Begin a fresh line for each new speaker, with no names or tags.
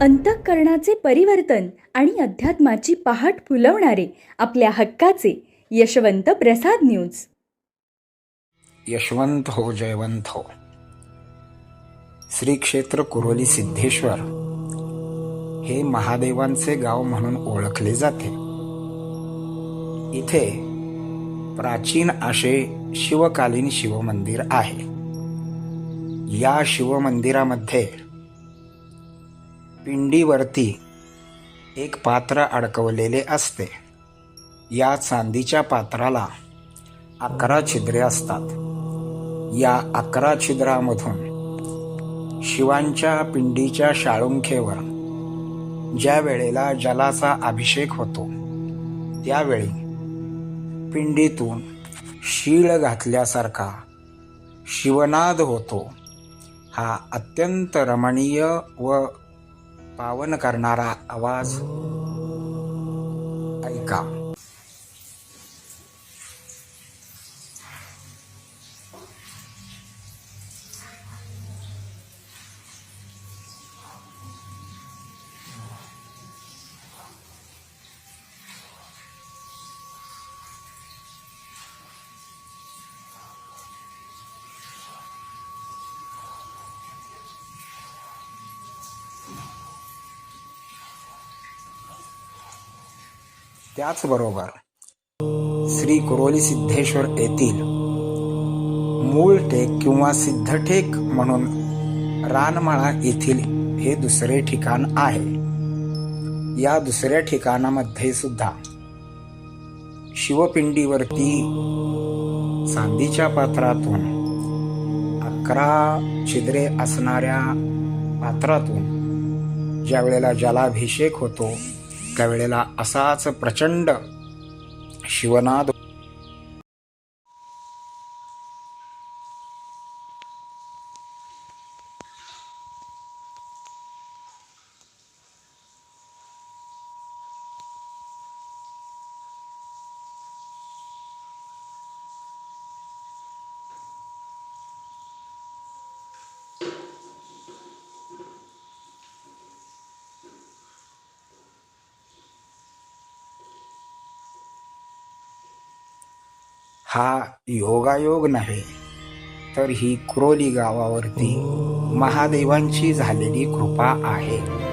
अंतःकरणाचे परिवर्तन आणि अध्यात्माची पहाट फुलवणारे आपल्या हक्काचे यशवंत प्रसाद न्यूज.
यशवंत हो जयवंत हो श्री क्षेत्र कुरोली सिद्धेश्वर. हे महादेवांचे गाव म्हणून ओळखले जाते. इथे प्राचीन असे शिवकालीन शिवमंदिर आहे. या शिवमंदिरामध्ये पिंडीवरती एक पात्र अडकवलेले असते. या चांदीच्या पात्राला अकरा छिद्रे असतात. या अकरा छिद्रामधून शिवांच्या पिंडीच्या शाळुंखेवर ज्या वेळेला जलाचा अभिषेक होतो त्यावेळी पिंडीतून शीळ घातल्यासारखा शिवनाद होतो. हा अत्यंत रमणीय व पावन करणारा आवाज ऐका त्याचबरोबर श्री कुरोली सिद्धेश्वर येथील मूळ टेक किंवा सिद्धटेक म्हणून रानमाळा येथील हे दुसरे ठिकाण आहे. या दुसऱ्या ठिकाणामध्ये सुद्धा शिवपिंडीवरती चांदीच्या पात्रातून अकरा छिद्रे असणाऱ्या पात्रातून ज्या वेळेला जलाभिषेक होतो त्यावेळेला असाच प्रचंड शिवनाद हा योगायोग नव्हे तर ही कुरोली गावावरती महादेवांची झालेली कृपा आहे.